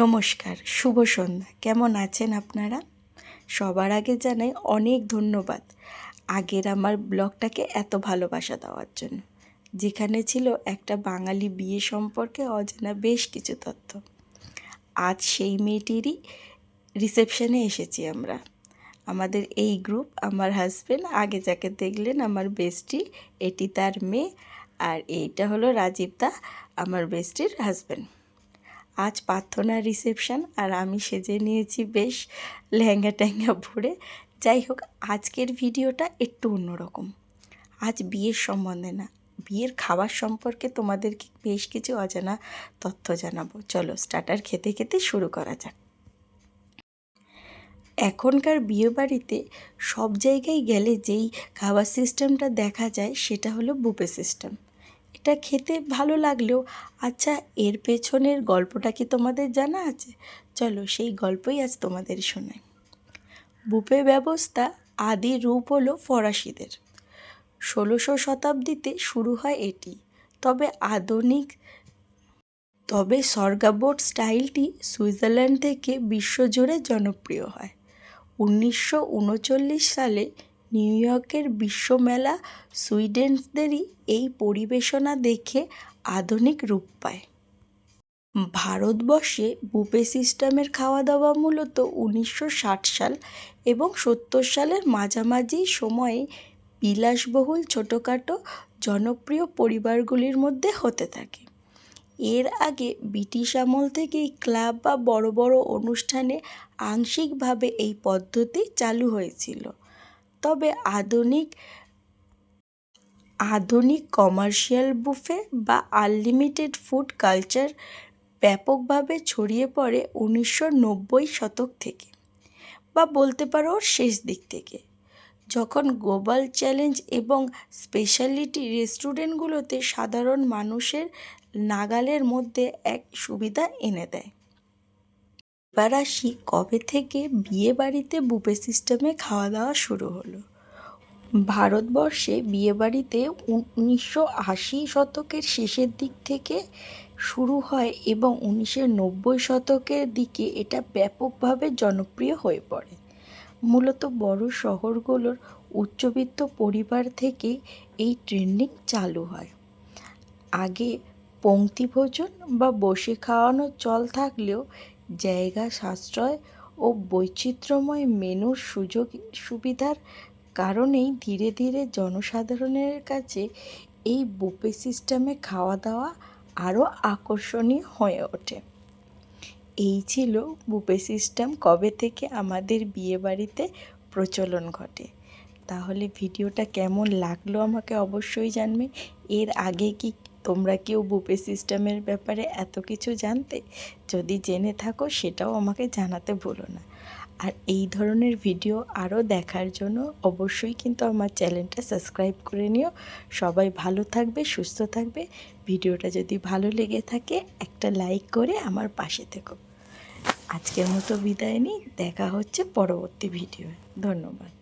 নমস্কার, শুভ সন্ধ্যা। কেমন আছেন আপনারা? সবার আগে জানাই অনেক ধন্যবাদ আগের আমার ব্লগটাকে এত ভালোবাসা দেওয়ার জন্য। যেখানে ছিল একটা বাঙালি বিয়ে সম্পর্কে অজানা বেশ কিছু তথ্য। আজ সেই মেয়েটিরই রিসেপশনে এসেছি আমরা। আমাদের এই গ্রুপ আমার হাজব্যান্ড আগে যাকে দেখলেন আমার বেস্টি এটি তার মেয়ে, আর এইটা হলো রাজীব দা, আমার বেস্টির হাজব্যান্ড আজ প্রার্থনার রিসেপশন আর আমি সেজে নিয়েছি বেশ লেহেঙ্গা ট্যাঙ্গা পরে। যাই হোক, আজকের ভিডিওটা একটু অন্যরকম। আজ বিয়ের সম্বন্ধে না, বিয়ের খাবার সম্পর্কে তোমাদেরকে বেশ কিছু অজানা তথ্য জানাব। চলো স্টার্টার খেতে খেতে শুরু করা যাক। এখনকার বিয়েবাড়িতে সব জায়গায় গেলে যেই খাবার সিস্টেমটা দেখা যায় সেটা হলো বুফে সিস্টেম এটা খেতে ভালো লাগলেও আচ্ছা এর পেছনের গল্পটা কি তোমাদের জানা আছে? চলো সেই গল্পই আজ তোমাদের শোনাই। বুপে ব্যবস্থা আদি রূপ হলো ফরাসিদের। ষোলোশো শতাব্দীতে শুরু হয় এটি। তবে আধুনিক, তবে সর্গাবোট স্টাইলটি সুইজারল্যান্ড থেকে বিশ্বজুড়ে জনপ্রিয় হয়। উনিশশো উনচল্লিশ সালে নিউ ইয়র্কের বিশ্বমেলা সুইডেনদেরই এই পরিবেশনা দেখে আধুনিক রূপ পায়। ভারতবর্ষে বুফে সিস্টেমের খাওয়া দাওয়া মূলত উনিশশো ষাট সাল এবং সত্তর সালের মাঝামাঝি সময়ে বিলাসবহুল ছোটোখাটো জনপ্রিয় পরিবারগুলির মধ্যে হতে থাকে। এর আগে ব্রিটিশ আমল থেকেই ক্লাব বা বড় বড় অনুষ্ঠানে আংশিকভাবে এই পদ্ধতি চালু হয়েছিল। তবে আধুনিক আধুনিক কমার্শিয়াল বুফে বা আনলিমিটেড ফুড কালচার ব্যাপকভাবে ছড়িয়ে পড়ে উনিশশো নব্বই শতক থেকে বা বলতে পারো শেষ দিক থেকে। যখন গ্লোবাল চ্যালেঞ্জ এবং স্পেশালিটি রেস্টুরেন্টগুলোতে সাধারণ মানুষের নাগালের মধ্যে এক সুবিধা এনে দেয়। এবার আসি, কবে থেকে বিয়ে বাড়িতে বুফে সিস্টেমে খাওয়া দাওয়া শুরু হলো? ভারতবর্ষে বিয়েবাড়িতে উনিশশো আশি শতকের শেষের দিক থেকে শুরু হয় এবং উনিশশো নব্বই শতকের দিকে এটা ব্যাপকভাবে জনপ্রিয় হয়ে পড়ে। মূলত বড় শহরগুলোর উচ্চবিত্ত পরিবার থেকে এই ট্রেন্ডিং চালু হয়। আগে পংক্তিভোজন বা বসে খাওয়ানোর চল থাকলেও জায়গা, সাশ্রয় ও বৈচিত্র্যময় মেনুর সুযোগ, সুবিধার কারণেই ধীরে ধীরে জনসাধারণের কাছে এই বুফে সিস্টেমে খাওয়া দাওয়া আরও আকর্ষণীয় হয়ে ওঠে। এই ছিল বুফে সিস্টেম কবে থেকে আমাদের বিয়েবাড়িতে প্রচলন ঘটে। তাহলে ভিডিওটা কেমন লাগল আমাকে অবশ্যই জানবে। এর আগে কি তোমরা কেউ বুপে সিস্টেমের ব্যাপারে এত কিছু জানতে? যদি জেনে থাকো, সেটাও আমাকে জানাতে ভুলো না। আর এই ধরনের ভিডিও আরও দেখার জন্য অবশ্যই কিন্তু আমার চ্যানেলটা সাবস্ক্রাইব করে নিও। সবাই ভালো থাকবে, সুস্থ থাকবে। ভিডিওটা যদি ভালো লেগে থাকে, একটা লাইক করে আমার পাশে থেকো। আজকের মতো বিদায় নিই। দেখা হচ্ছে পরবর্তী ভিডিও ধন্যবাদ।